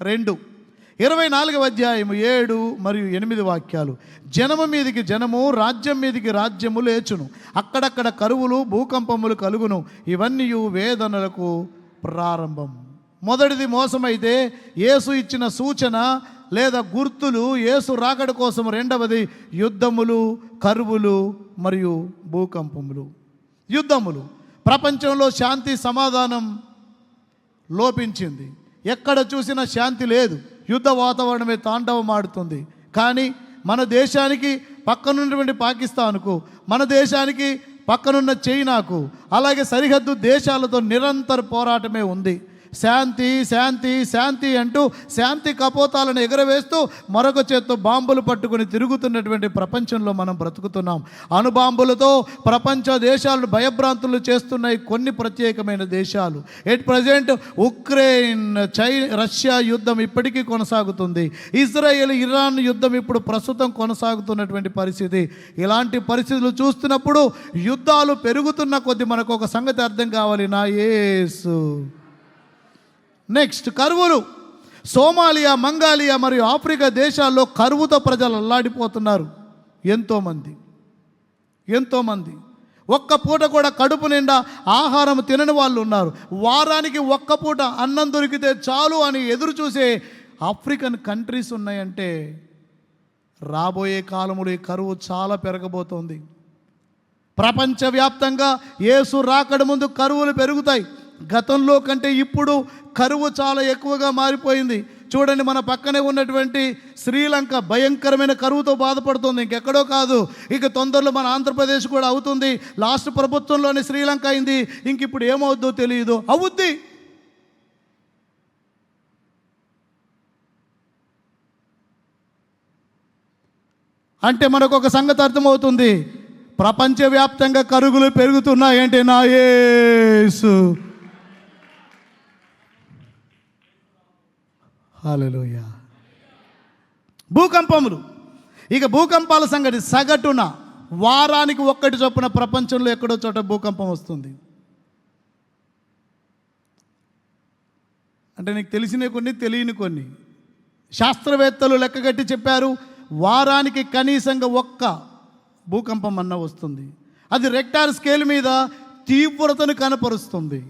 రెండు. ఇరవై నాలుగవ అధ్యాయం ఏడు మరియు ఎనిమిది వాక్యాలు. జనము మీదికి జనము రాజ్యం మీదికి రాజ్యము లేచును. అక్కడక్కడ కరువులు భూకంపములు కలుగును. ఇవన్నీ వేదనలకు ప్రారంభం. మొదటిది మోసమైతే యేసు ఇచ్చిన సూచన లేదా గుర్తులు యేసు రాకడ కోసం రెండవది యుద్ధములు కరువులు మరియు భూకంపములు. యుద్ధములు. ప్రపంచంలో శాంతి సమాధానం లోపించింది. ఎక్కడ చూసినా శాంతి లేదు. యుద్ధ వాతావరణమే తాండవమాడుతుంది కానీ మన దేశానికి పక్కనున్నటువంటి పాకిస్తాన్కు మన దేశానికి పక్కనున్న చైనాకు అలాగే సరిహద్దు దేశాలతో నిరంతర పోరాటమే ఉంది. శాంతి శాంతి శాంతి అంటూ శాంతి కపోతాలను ఎగరవేస్తూ మరొక చేత్తో బాంబులు పట్టుకుని తిరుగుతున్నటువంటి ప్రపంచంలో మనం బ్రతుకుతున్నాం. అణుబాంబులతో ప్రపంచ దేశాలను భయభ్రాంతులు చేస్తున్నాయి కొన్ని ప్రత్యేకమైన దేశాలు. ఎట్ ప్రజెంట్ ఉక్రెయిన్ చై రష్యా యుద్ధం ఇప్పటికీ కొనసాగుతుంది. ఇజ్రాయెల్ ఇరాన్ యుద్ధం ఇప్పుడు ప్రస్తుతం కొనసాగుతున్నటువంటి పరిస్థితి. ఇలాంటి పరిస్థితులు చూస్తున్నప్పుడు యుద్ధాలు పెరుగుతున్న కొద్ది మనకు ఒక సంగతి అర్థం కావాలి. నా యేసు. నెక్స్ట్ కరువులు. సోమాలియా మంగాలియా మరియు ఆఫ్రికా దేశాల్లో కరువుతో ప్రజలు అల్లాడిపోతున్నారు. ఎంతోమంది ఎంతోమంది ఒక్క పూట కూడా కడుపు నిండా ఆహారం తినని వాళ్ళు ఉన్నారు. వారానికి ఒక్క పూట అన్నం దొరికితే చాలు అని ఎదురు చూసే ఆఫ్రికన్ కంట్రీస్ ఉన్నాయంటే రాబోయే కాలంలో ఈ కరువు చాలా పెరగబోతోంది. ప్రపంచవ్యాప్తంగా ఏసు రాకడ ముందు కరువులు పెరుగుతాయి. గతంలో కంటే ఇప్పుడు కరువు చాలా ఎక్కువగా మారిపోయింది. చూడండి మన పక్కనే ఉన్నటువంటి శ్రీలంక భయంకరమైన కరువుతో బాధపడుతుంది. ఇంకెక్కడో కాదు. ఇక తొందరలో మన ఆంధ్రప్రదేశ్ కూడా అవుతుంది. లాస్ట్ ప్రభుత్వంలోనే శ్రీలంక అయింది. ఇంక ఇప్పుడు ఏమవుద్దో తెలియదు. అవుద్ది. అంటే మనకు ఒక సంగతి అర్థమవుతుంది. ప్రపంచవ్యాప్తంగా కరుగులు పెరుగుతున్నాయంటే నా హాలలోయ భూకంపములు. ఇక భూకంపాల సంగతి సగటున వారానికి ఒక్కటి చొప్పున ప్రపంచంలో ఎక్కడో చోట భూకంపం వస్తుంది. అంటే నీకు తెలిసిన కొన్ని తెలియని కొన్ని. శాస్త్రవేత్తలు లెక్కగట్టి చెప్పారు వారానికి కనీసంగా ఒక్క భూకంపం అన్న వస్తుంది. అది రెక్టార్ స్కేల్ మీద తీవ్రతను కనపరుస్తుంది.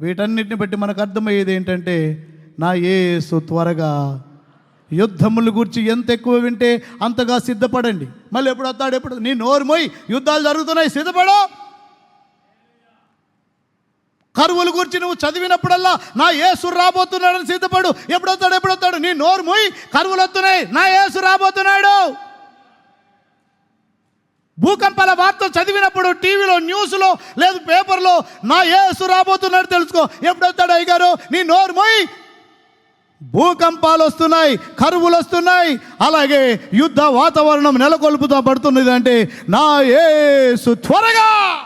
వీటన్నిటిని బట్టి మనకు అర్థమయ్యేది ఏంటంటే నా ఏసు త్వరగా యుద్ధముల గురించి ఎంత ఎక్కువ వింటే అంతగా సిద్ధపడండి. మళ్ళీ ఎప్పుడు వస్తాడు ఎప్పుడు నీ నోరు మోయి యుద్ధాలు జరుగుతున్నాయి సిద్ధపడు. కరువుల గురించి నువ్వు చదివినప్పుడల్లా నా యేసు రాబోతున్నాడని సిద్ధపడు. ఎప్పుడొస్తాడు ఎప్పుడొస్తాడు నీ నోరు మోయి కరువులు వస్తున్నాయి. నా యేసు రాబోతున్నాడు. భూకంపాల వార్త చదివినప్పుడు టీవీలో న్యూస్లో లేదు పేపర్లో నా యేసు రాబోతున్నాడు తెలుసుకో. ఎప్పుడొస్తాడు అయ్యగారు? నీ నోరు మోయి భూకంపాలు వస్తున్నాయి కరువులు వస్తున్నాయి. అలాగే యుద్ధ వాతావరణం నెలకొల్పుతా పడుతున్నది అంటే నా ఏసు త్వరగా!